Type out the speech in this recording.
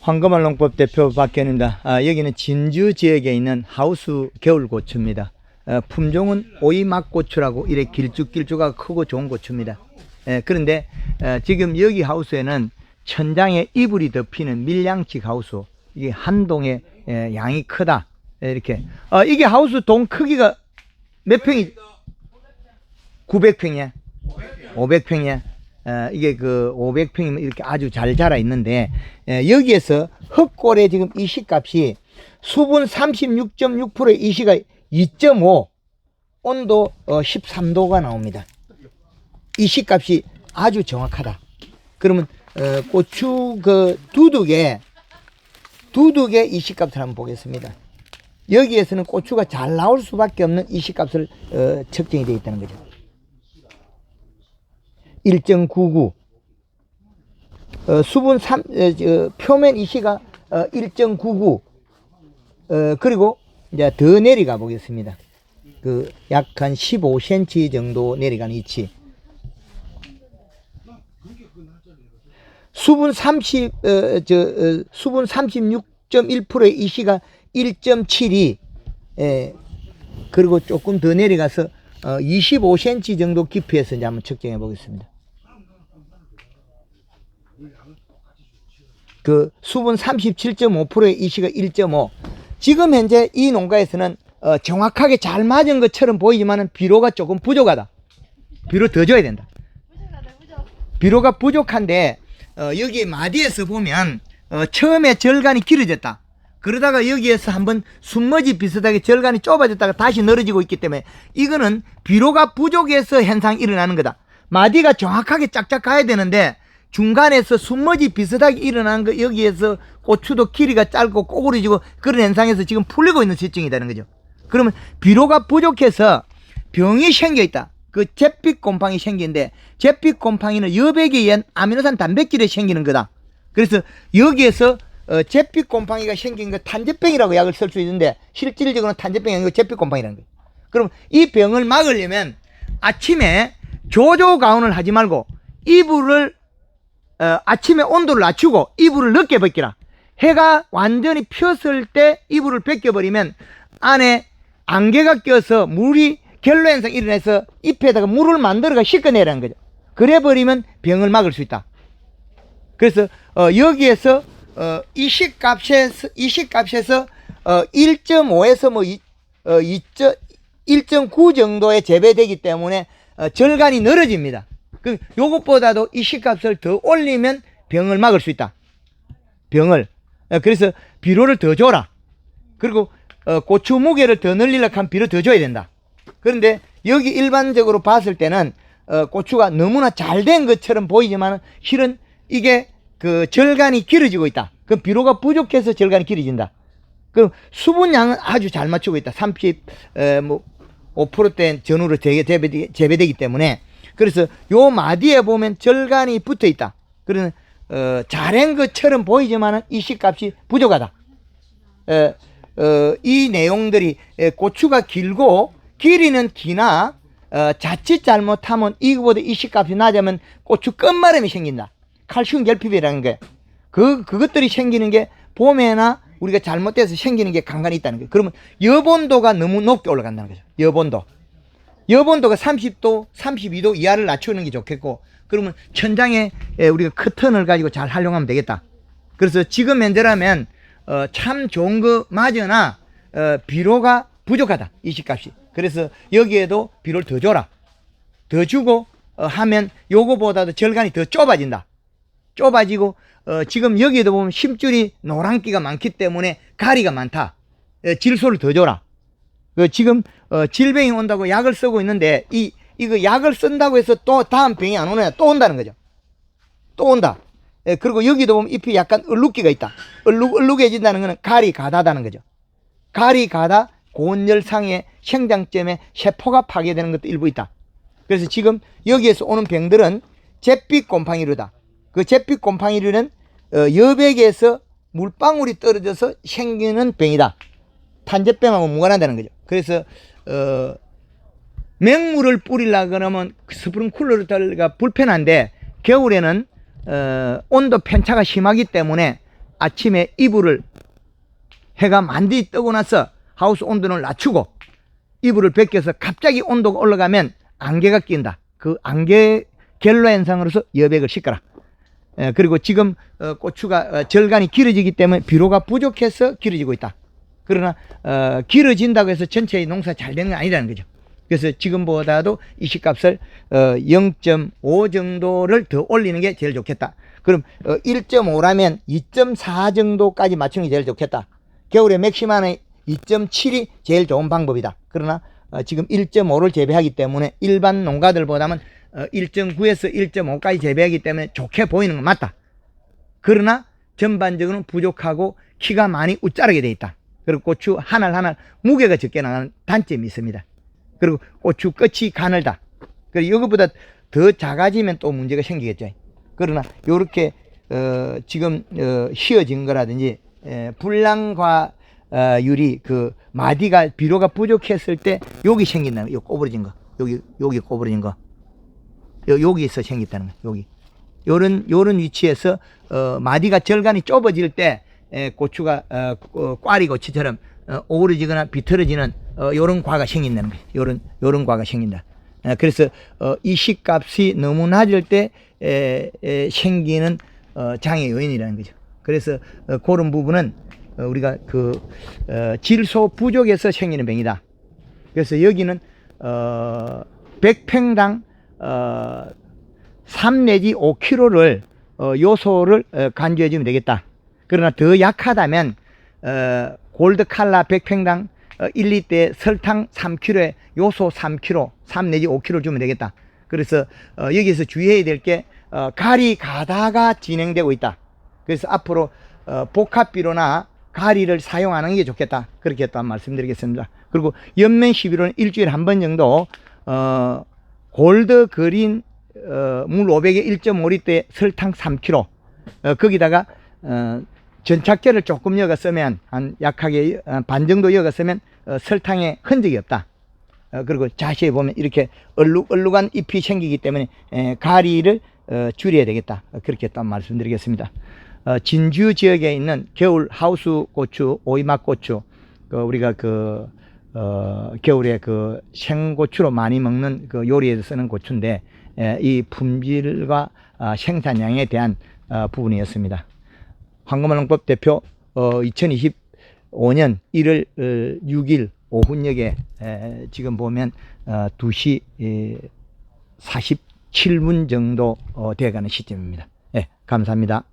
황금알 농법 대표 박현입니다. 아, 여기는 진주 지역에 있는 하우스 겨울고추입니다. 어, 품종은 오이막고추라고 이래 길쭉길쭉하고 크고 좋은 고추입니다. 예, 그런데 어, 지금 여기 하우스에는 천장에 이불이 덮이는 밀양식 하우스 이게 한 동에 예, 양이 크다 예, 이렇게 어, 이게 하우스 동 크기가 몇 평이 900평이야 500평이야 어, 이게 그 500평이면 이렇게 아주 잘 자라 있는데 예, 여기에서 흙골의 지금 이식값이 수분 36.6%의 이시가 2.5 온도 어, 13도가 나옵니다. 이식값이 아주 정확하다. 그러면 어, 고추 그 두둑의 두둑의 이식값을 한번 보겠습니다. 여기에서는 고추가 잘 나올 수밖에 없는 이식값을 어, 측정이 되어 있다는 거죠. 1.99 어, 수분 3 어, 저, 표면 이시가 어, 1.99 어, 그리고 이제 더 내려가 보겠습니다. 그 약 한 15cm 정도 내려가는 위치. 수분 30, 어, 저, 어, 수분 36.1%의 이시가 1.72, 예, 그리고 조금 더 내려가서 어, 25cm 정도 깊이에서 이제 한번 측정해 보겠습니다. 그 수분 37.5%의 이시가 1.5. 지금 현재 이 농가에서는 어, 정확하게 잘 맞은 것처럼 보이지만은 비료가 조금 부족하다. 비료 더 줘야 된다. 비료가 부족한데 어, 여기 마디에서 보면 어, 처음에 절간이 길어졌다. 그러다가 여기에서 한번 순머지 비슷하게 절간이 좁아졌다가 다시 늘어지고 있기 때문에 이거는 비료가 부족해서 현상이 일어나는 거다. 마디가 정확하게 짝짝 가야 되는데 중간에서 순머지 비슷하게 일어나는 거 여기에서 고추도 길이가 짧고 꼬부러지고 그런 현상에서 지금 풀리고 있는 실정이라는 거죠. 그러면 비료가 부족해서 병이 생겨 있다. 그 잿빛 곰팡이 생기는데 잿빛 곰팡이는 여백에 의한 아미노산 단백질에 생기는 거다. 그래서 여기에서 어, 잿빛 곰팡이가 생긴 거 탄저병이라고 약을 쓸 수 있는데 실질적으로는 탄저병이 아니고 잿빛 곰팡이라는 거예요. 그럼 이 병을 막으려면 아침에 조조 가온을 하지 말고 이불을 어, 아침에 온도를 낮추고 이불을 늦게 벗기라. 해가 완전히 폈을 때 이불을 벗겨버리면 안에 안개가 껴서 물이 결로 현상 일어나서 잎에다가 물을 만들어가 씻어내라는 거죠. 그래 버리면 병을 막을 수 있다. 그래서 어, 여기에서 어, 이식값에서 이식값에서 어, 1.5에서 뭐 2, 어, 1.9 정도에 재배되기 때문에 어, 절간이 늘어집니다. 그 요것보다도 이식값을 더 올리면 병을 막을 수 있다. 병을 어, 그래서 비료를 더 줘라. 그리고 어, 고추 무게를 더 늘리려고 하면 비료 더 줘야 된다. 그런데 여기 일반적으로 봤을 때는 어, 고추가 너무나 잘 된 것처럼 보이지만 실은 이게 그 절간이 길어지고 있다. 그 비료가 부족해서 절간이 길어진다. 그 수분량은 아주 잘 맞추고 있다. 30, 에, 뭐, 5%대 전후로 재배, 재배, 재배되기 때문에. 그래서 요 마디에 보면 절간이 붙어 있다. 그러는, 어, 잘한 것처럼 보이지만은 이식값이 부족하다. 에, 어, 이 내용들이 에, 고추가 길고 길이는 기나 어, 자칫 잘못하면 이거보다 이 식값이 낮으면 고추 끝마름이 생긴다. 칼슘 결핍이라는 게. 그, 그것들이 생기는 게 봄에나 우리가 잘못돼서 생기는 게 간간히 있다는 거예요. 그러면 여본도가 너무 높게 올라간다는 거죠. 여본도. 여본도가 30도, 32도 이하를 낮추는 게 좋겠고, 그러면 천장에 에, 우리가 커튼을 가지고 잘 활용하면 되겠다. 그래서 지금 현재라면 어, 참 좋은 거 맞으나 어, 비료가 부족하다. 이식값이. 그래서 여기에도 비료를 더 줘라. 더 주고 어, 하면 요거보다도 절간이 더 좁아진다. 좁아지고 어, 지금 여기에도 보면 심줄이 노란기가 많기 때문에 가리가 많다. 에, 질소를 더 줘라. 그 지금 어, 질병이 온다고 약을 쓰고 있는데 이 이거 약을 쓴다고 해서 또 다음 병이 안 오느냐 또 온다는 거죠. 또 온다. 예, 그리고 여기도 보면 잎이 약간 얼룩기가 있다. 얼룩, 얼룩해진다는 것은 가리 가다다는 거죠. 가리 가다 고온열상의 생장점에 세포가 파괴되는 것도 일부 있다. 그래서 지금 여기에서 오는 병들은 잿빛 곰팡이류다. 그 잿빛 곰팡이류는 어, 여백에서 물방울이 떨어져서 생기는 병이다. 탄저병하고 무관하다는 거죠. 그래서 어, 맹물을 뿌리려 그러면 스프링 쿨러가 불편한데 겨울에는 어, 온도 편차가 심하기 때문에 아침에 이불을 해가 만디 뜨고 나서 하우스 온도를 낮추고 이불을 벗겨서 갑자기 온도가 올라가면 안개가 낀다. 그 안개 갤로 현상으로서 여백을 씻거라. 예, 그리고 지금 어, 고추가 어, 절간이 길어지기 때문에 비료가 부족해서 길어지고 있다. 그러나 어, 길어진다고 해서 전체의 농사 잘 되는 건 아니라는 거죠. 그래서 지금보다도 이 시값을 어, 0.5 정도를 더 올리는 게 제일 좋겠다. 그럼 어, 1.5라면 2.4 정도까지 맞추는 게 제일 좋겠다. 겨울에 맥시마는 2.7이 제일 좋은 방법이다. 그러나 어, 지금 1.5를 재배하기 때문에 일반 농가들보다는 어, 1.9에서 1.5까지 재배하기 때문에 좋게 보이는 건 맞다. 그러나 전반적으로는 부족하고 키가 많이 우짜르게 돼 있다. 그리고 고추 하나 하나 무게가 적게 나가는 단점이 있습니다. 그리고 고추 끝이 가늘다. 그리고 이것보다 더 작아지면 또 문제가 생기겠죠. 그러나 요렇게 어, 지금 어, 휘어진 거라든지 에, 불량과 어, 유리 그 마디가 비료가 부족했을 때 여기 생긴다는 꼬부러진 거, 여기 여기 꼬부러진 거, 요, 여기서 생겼다는 거, 여기 요런 요런 위치에서 어, 마디가 절간이 좁아질 때 에, 고추가 어, 어, 꽈리 고추처럼 어, 오그러지거나 비틀어지는 어, 요런 과가 거예요. 요런 요런 과가 생긴다. 어, 그래서 어, 이 식값이 너무 낮을 때 생기는 어, 장애 요인이라는 거죠. 그래서 어, 그런 부분은 어, 우리가 그 어, 질소 부족에서 생기는 병이다. 그래서 여기는 어, 100평당 어, 3 내지 5kg를 어, 요소를 어, 간주해 주면 되겠다. 그러나 더 약하다면 어, 골드 칼라 100평당 어, 1리터에 설탕 3kg에 요소 3kg, 3 내지 5kg 주면 되겠다. 그래서 어, 여기서 주의해야 될게 어, 가리 가다가 진행되고 있다. 그래서 앞으로 어, 복합비료나 가리를 사용하는 게 좋겠다. 그렇게 또 말씀드리겠습니다. 그리고 연면 11호는 일주일에 한 번 정도 어, 골드 그린 어, 물 500에 1.5리터에 설탕 3kg 어, 거기다가 어, 전착제를 조금 여가 쓰면 한 약하게 어, 반 정도 여가 쓰면 어, 설탕에 흔적이 없다. 어, 그리고 자세히 보면 이렇게 얼룩얼룩한 잎이 생기기 때문에 에, 가리를 어, 줄여야 되겠다. 어, 그렇게 또 말씀드리겠습니다. 어, 진주 지역에 있는 겨울 하우스 고추, 오이막 고추, 그 우리가 그 어, 겨울에 그 생고추로 많이 먹는 그 요리에서 쓰는 고추인데 에, 이 품질과 아, 생산량에 대한 어, 부분이었습니다. 황금알농법 대표 어, 2025년 1월 어, 6일 오후녘에 에, 지금 보면 어, 2시 에, 47분 정도 어, 돼가는 시점입니다. 예, 감사합니다.